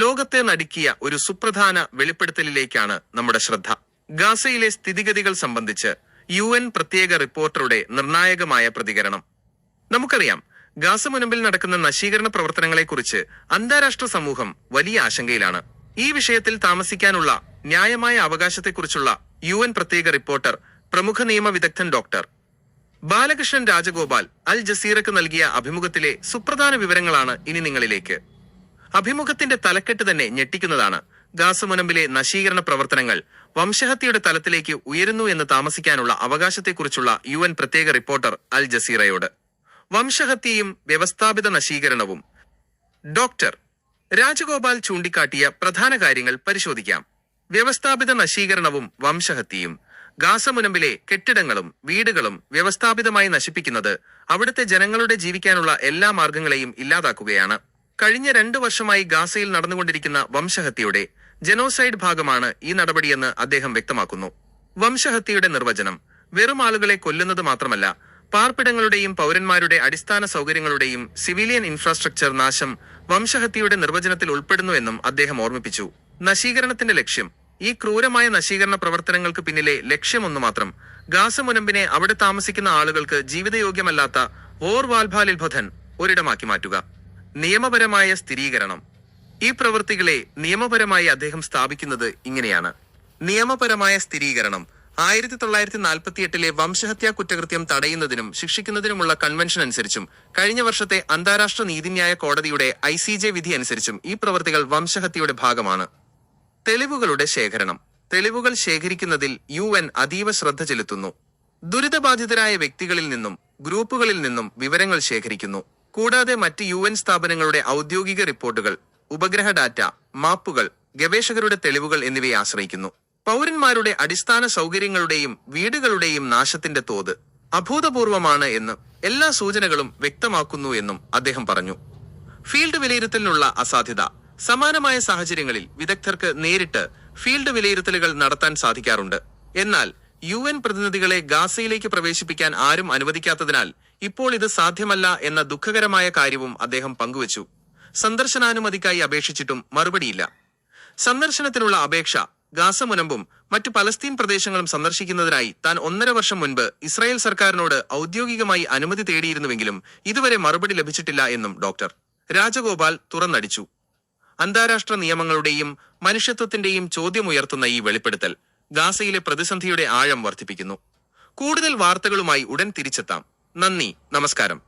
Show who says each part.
Speaker 1: ലോകത്തെ നടുക്കിയ ഒരു സുപ്രധാന വെളിപ്പെടുത്തലിലേക്കാണ് നമ്മുടെ ശ്രദ്ധ. ഗാസയിലെ സ്ഥിതിഗതികൾ സംബന്ധിച്ച് യു എൻ പ്രത്യേക റിപ്പോർട്ടറുടെ നിർണായകമായ പ്രതികരണം. നമുക്കറിയാം ഗാസ മുനമ്പിൽ നടക്കുന്ന നശീകരണ പ്രവർത്തനങ്ങളെക്കുറിച്ച് അന്താരാഷ്ട്ര സമൂഹം വലിയ ആശങ്കയിലാണ്. ഈ വിഷയത്തിൽ താമസിക്കാനുള്ള ന്യായമായ അവകാശത്തെക്കുറിച്ചുള്ള യു എൻ പ്രത്യേക റിപ്പോർട്ടർ പ്രമുഖ നിയമ വിദഗ്ധൻ ഡോക്ടർ ബാലകൃഷ്ണൻ രാജഗോപാൽ അൽ ജസീറക്ക് നൽകിയ അഭിമുഖത്തിലെ സുപ്രധാന വിവരങ്ങളാണ് ഇനി നിങ്ങളിലേക്ക്. അഭിമുഖത്തിന്റെ തലക്കെട്ട് തന്നെ ഞെട്ടിക്കുന്നതാണ്. ഗാസ മുനമ്പിലെ നശീകരണ പ്രവർത്തനങ്ങൾ വംശഹത്യയുടെ തലത്തിലേക്ക് ഉയരുന്നു എന്ന് താമസിക്കാനുള്ള അവകാശത്തെക്കുറിച്ചുള്ള യു എൻ പ്രത്യേക റിപ്പോർട്ടർ അൽ ജസീറയോട്. വംശഹത്യയും വ്യവസ്ഥാപിത നശീകരണവും. ഡോക്ടർ രാജഗോപാൽ ചൂണ്ടിക്കാട്ടിയ പ്രധാന കാര്യങ്ങൾ പരിശോധിക്കാം. വ്യവസ്ഥാപിത നശീകരണവും വംശഹത്യയും. ഗാസമുനമ്പിലെ കെട്ടിടങ്ങളും വീടുകളും വ്യവസ്ഥാപിതമായി നശിപ്പിക്കുന്നത് അവിടുത്തെ ജനങ്ങളുടെ ജീവിക്കാനുള്ള എല്ലാ മാർഗങ്ങളെയും ഇല്ലാതാക്കുകയാണ്. കഴിഞ്ഞ രണ്ടു വർഷമായി ഗാസയിൽ നടന്നുകൊണ്ടിരിക്കുന്ന വംശഹത്യയുടെ ജനോസൈഡ് ഭാഗമാണ് ഈ നടപടിയെന്ന് അദ്ദേഹം വ്യക്തമാക്കുന്നു. വംശഹത്യയുടെ നിർവചനം വെറും ആളുകളെ കൊല്ലുന്നത് മാത്രമല്ല പാർപ്പിടങ്ങളുടെയും പൗരന്മാരുടെ അടിസ്ഥാന സൗകര്യങ്ങളുടെയും സിവിലിയൻ ഇൻഫ്രാസ്ട്രക്ചർ നാശം വംശഹത്യയുടെ നിർവചനത്തിൽ ഉൾപ്പെടുന്നുവെന്നും അദ്ദേഹം ഓർമ്മിപ്പിച്ചു. നശീകരണത്തിന്റെ ലക്ഷ്യം ഈ ക്രൂരമായ നശീകരണ പ്രവർത്തനങ്ങൾക്ക് പിന്നിലെ ലക്ഷ്യമൊന്നു മാത്രം ഗാസ മുനമ്പിനെ അവിടെ താമസിക്കുന്ന ആളുകൾക്ക് ജീവിതയോഗ്യമല്ലാത്ത ഓർ വാൽഭാലിൽ വാൽഭാലിൽഭഥൻ ഒരിടമാക്കി മാറ്റുക. നിയമപരമായ സ്ഥിരീകരണം. ഈ പ്രവൃത്തികളെ നിയമപരമായി അദ്ദേഹം സ്ഥാപിക്കുന്നത് ഇങ്ങനെയാണ്. നിയമപരമായ സ്ഥിരീകരണം. ആയിരത്തി തൊള്ളായിരത്തി നാൽപ്പത്തി എട്ടിലെ വംശഹത്യാ കുറ്റകൃത്യം തടയുന്നതിനും ശിക്ഷിക്കുന്നതിനുമുള്ള കൺവെൻഷൻ അനുസരിച്ചും കഴിഞ്ഞ വർഷത്തെ അന്താരാഷ്ട്ര നീതിന്യായ കോടതിയുടെ ഐ സി ജെ വിധി അനുസരിച്ചും ഈ പ്രവൃത്തികൾ വംശഹത്യയുടെ ഭാഗമാണ്. തെളിവുകളുടെ ശേഖരണം. തെളിവുകൾ ശേഖരിക്കുന്നതിൽ യു എൻ അതീവ ശ്രദ്ധ ചെലുത്തുന്നു. ദുരിതബാധിതരായ വ്യക്തികളിൽ നിന്നും ഗ്രൂപ്പുകളിൽ നിന്നും വിവരങ്ങൾ ശേഖരിക്കുന്നു. കൂടാതെ മറ്റ് യു എൻ സ്ഥാപനങ്ങളുടെ ഔദ്യോഗിക റിപ്പോർട്ടുകൾ ഉപഗ്രഹ ഡാറ്റ മാപ്പുകൾ ഗവേഷകരുടെ തെളിവുകൾ എന്നിവയെ ആശ്രയിക്കുന്നു. പൗരന്മാരുടെ അടിസ്ഥാന സൗകര്യങ്ങളുടെയും വീടുകളുടെയും നാശത്തിന്റെ തോത് അഭൂതപൂർവമാണ് എന്ന് എല്ലാ സൂചനകളും വ്യക്തമാക്കുന്നു എന്നും അദ്ദേഹം പറഞ്ഞു. ഫീൽഡ് വിലയിരുത്തലിനുള്ള അസാധ്യത സമാനമായ സാഹചര്യങ്ങളിൽ വിദഗ്ധർക്ക് നേരിട്ട് ഫീൽഡ് വിലയിരുത്തലുകൾ നടത്താൻ സാധിക്കാറുണ്ട്. എന്നാൽ യു പ്രതിനിധികളെ ഗാസയിലേക്ക് പ്രവേശിപ്പിക്കാൻ ആരും അനുവദിക്കാത്തതിനാൽ ഇപ്പോൾ ഇത് സാധ്യമല്ല എന്ന ദുഃഖകരമായ കാര്യവും അദ്ദേഹം പങ്കുവച്ചു. സന്ദർശനാനുമതിക്കായി അപേക്ഷിച്ചിട്ടും മറുപടിയില്ല. സന്ദർശനത്തിനുള്ള അപേക്ഷ ഗാസ മുനമ്പും മറ്റു പലസ്തീൻ പ്രദേശങ്ങളും സന്ദർശിക്കുന്നതിനായി താൻ ഒന്നര വർഷം മുൻപ് ഇസ്രായേൽ സർക്കാരിനോട് ഔദ്യോഗികമായി അനുമതി തേടിയിരുന്നുവെങ്കിലും ഇതുവരെ മറുപടി ലഭിച്ചിട്ടില്ല എന്നും ഡോക്ടർ. രാജഗോപാൽ തുറന്നടിച്ചു. അന്താരാഷ്ട്ര നിയമങ്ങളുടെയും മനുഷ്യത്വത്തിന്റെയും ചോദ്യമുയർത്തുന്ന ഈ വെളിപ്പെടുത്തൽ ഗാസയിലെ പ്രതിസന്ധിയുടെ ആഴം വർദ്ധിപ്പിക്കുന്നു. കൂടുതൽ വാർത്തകളുമായി ഉടൻ തിരിച്ചെത്താം. നന്ദി നമസ്കാരം.